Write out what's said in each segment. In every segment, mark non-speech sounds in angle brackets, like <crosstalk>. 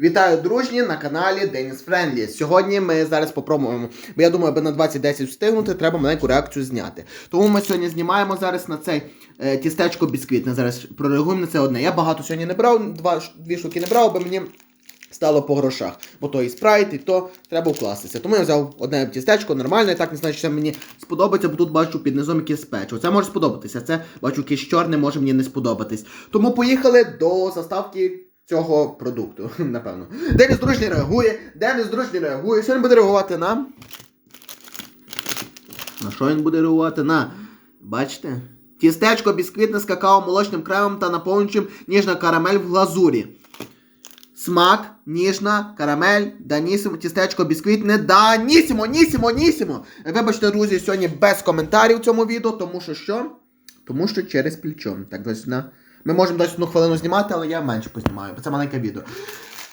Вітаю, дружні, на каналі Деніс Френдлі. Сьогодні ми зараз попробуємо, бо я думаю, аби на 2010 встигнути, треба маленьку реакцію зняти. Тому ми сьогодні знімаємо зараз на цей е, тістечко бісквітне. Зараз прореагуємо на це одне. Я багато сьогодні не брав, два, дві штуки не брав, бо мені стало по грошах. Бо то і спрайт, і то треба вкластися. Тому я взяв одне тістечко, нормальне, так не знаю, це мені сподобається, бо тут бачу під низом якесь печиво. Це може сподобатися. Це бачу якесь чорне, може мені не сподобатись. Тому поїхали до заставки цього продукту, <laughs> напевно. Деніс дружній реагує, Деніс дружній реагує. Сьогодні буде реагувати на. На що він буде реагувати? На. Бачите? Тістечко бісквітне з какао молочним кремом та наповнюючим ніжна карамель в глазурі. Смак, ніжна, карамель, данісімо, тістечко, бісквітне, данісімо, нісімо, нісімо. Вибачте, друзі, сьогодні без коментарів в цьому відео, тому що що? Тому що через плечо. Так, досить на. Ми можемо досить одну хвилину знімати, але я менше познімаю, бо це маленьке відео.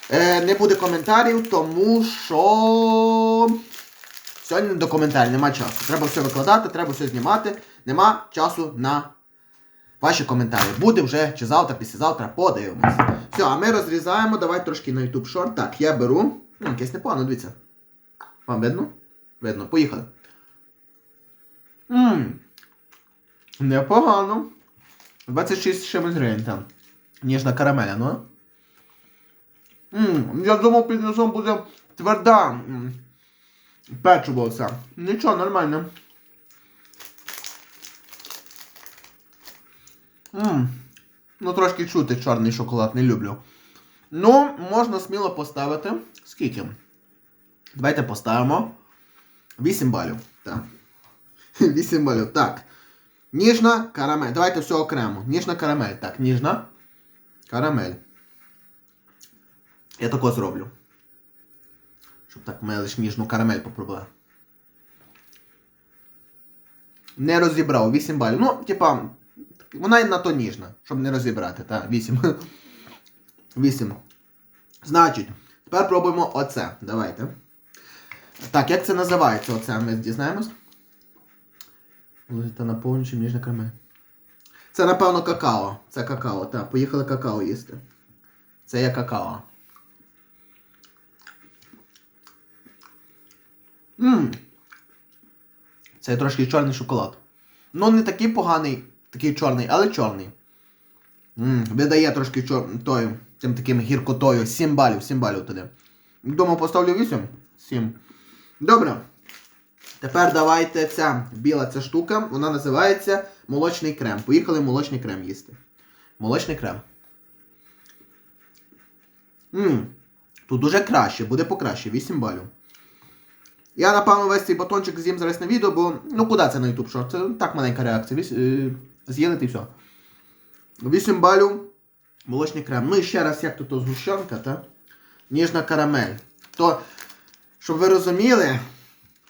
Е, не буде коментарів, тому що. Сьогодні до коментарів, нема часу. Треба все викладати, треба все знімати. Нема часу на ваші коментарі. Буде вже чи завтра, післязавтра, подивимось. Все, а ми розрізаємо. Давай трошки на YouTube Short. Так, я беру. Ну, якесь непогано, дивіться. Вам видно? Видно, поїхали. Ммм. Непогано. 26 з чимось гривень там. Ніжна карамеля, ну. Ммм, я думав, під низом буде тверда. м, Печиво це. Нічого, нормально. Ммм. Ну, трошки чути чорний шоколад, не люблю. Ну, можна сміло поставити. Скільки? Давайте поставимо. 8 балів. Так. <laughs> 8 балів. Так. Ніжна карамель. Давайте все окремо. Ніжна карамель. Так, ніжна. Карамель. Я тако зроблю. Щоб так ми лише ніжну карамель попробували. Не розібрав. 8 балів. Ну, типа, вона і на то ніжна, щоб не розібрати, так? 8. 8. Значить, тепер пробуємо оце. Давайте. Так, як це називається? Оце ми дізнаємось. Та наповнюючи ніжна карамель. Це, напевно, какао. Це какао, так. Поїхали какао їсти. Це є какао. Ммм. Це трошки чорний шоколад. Ну, не такий поганий, такий чорний, але чорний. Ммм, видає трошки чор... тою, тим таким гіркотою. 7 балів, 7 балів туди. Думаю, поставлю 8. 7. Добре. Тепер давайте ця біла ця штука, вона називається молочний крем. Поїхали молочний крем їсти. Молочний крем. Ммм. Тут дуже краще, буде покраще, 8 балів. Я, напевно, весь цей батончик з'їм зараз на відео, бо ну куди це на YouTube Short? Це так маленька реакція. Е, з'їли й все. 8 балів. Молочний крем. Ну і ще раз, як тут згущенка, та? Ніжна карамель. То, щоб ви розуміли,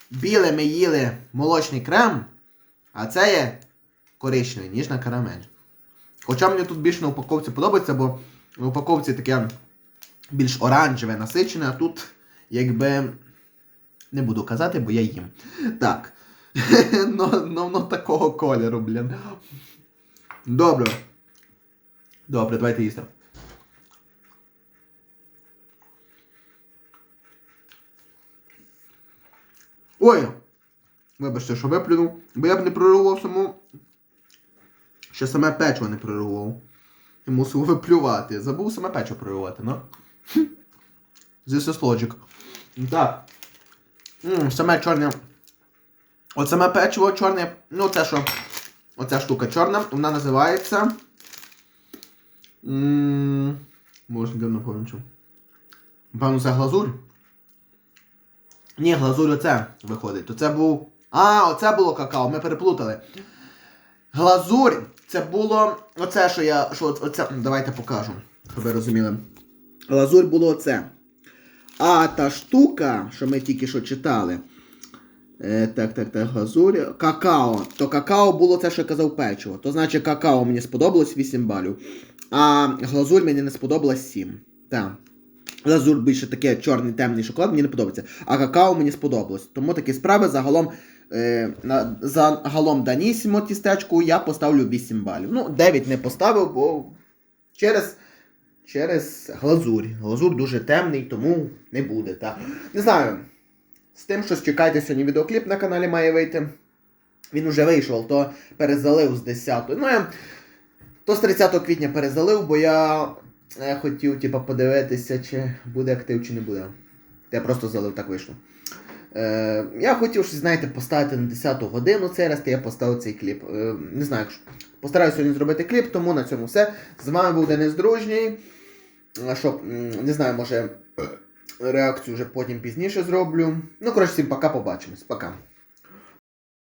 біле ми їли молочний крем, а це є коричневий, ніжна карамель. Хоча мені тут більше на упаковці подобається, бо на упаковці таке більш оранжеве, насичене, а тут якби. Не буду казати, бо я їм. Так. <laughs> ну такого кольору, блін. Добре. Добре, давайте їсти. Ой! Вибачте, що виплюнув. Бо я б не прорвав саму. Ще саме печиво не прорвав. І мусив виплювати. Забув саме печиво прорвати, ну. This is logic. Так. М, саме чорне. От саме печиво чорне. Ну, це що? Оця штука чорна. Вона називається. М, Може, де не. Напевно, це глазурь. Ні, глазурь оце виходить. То це був. А, оце було какао, ми переплутали. Глазурь, це було. Оце, що я. Що оце. Давайте покажу, щоб ви розуміли. Глазурь було оце. А та штука, що ми тільки що читали. Е, так, так, так, глазурь. Какао. То какао було це, що я казав печиво. То значить какао мені сподобалось 8 балів. А глазурь мені не сподобалось 7. Так. Глазур більше таке чорний темний шоколад, мені не подобається. А какао мені сподобалось. Тому такі справи загалом. Е, на, загалом Данісімо тістечку я поставлю 8 балів. Ну, 9 не поставив, бо через через глазурь. Глазур дуже темний, тому не буде. Та. Не знаю. З тим, що чекайте сьогодні відеокліп на каналі має вийти. Він уже вийшов, то перезалив з 10. Ну, я то з 30 квітня перезалив, бо я е, хотів типа, подивитися, чи буде актив, чи не буде. Я просто залив, так вийшло. Е, я хотів, щось, знаєте, поставити на 10 годину цей раз, я поставив цей кліп. Е, не знаю, якщо. Постараюся сьогодні зробити кліп, тому на цьому все. З вами був Денис Дружній. А не знаю, може реакцію вже потім пізніше зроблю. Ну, коротше, всім пока, побачимось. Пока.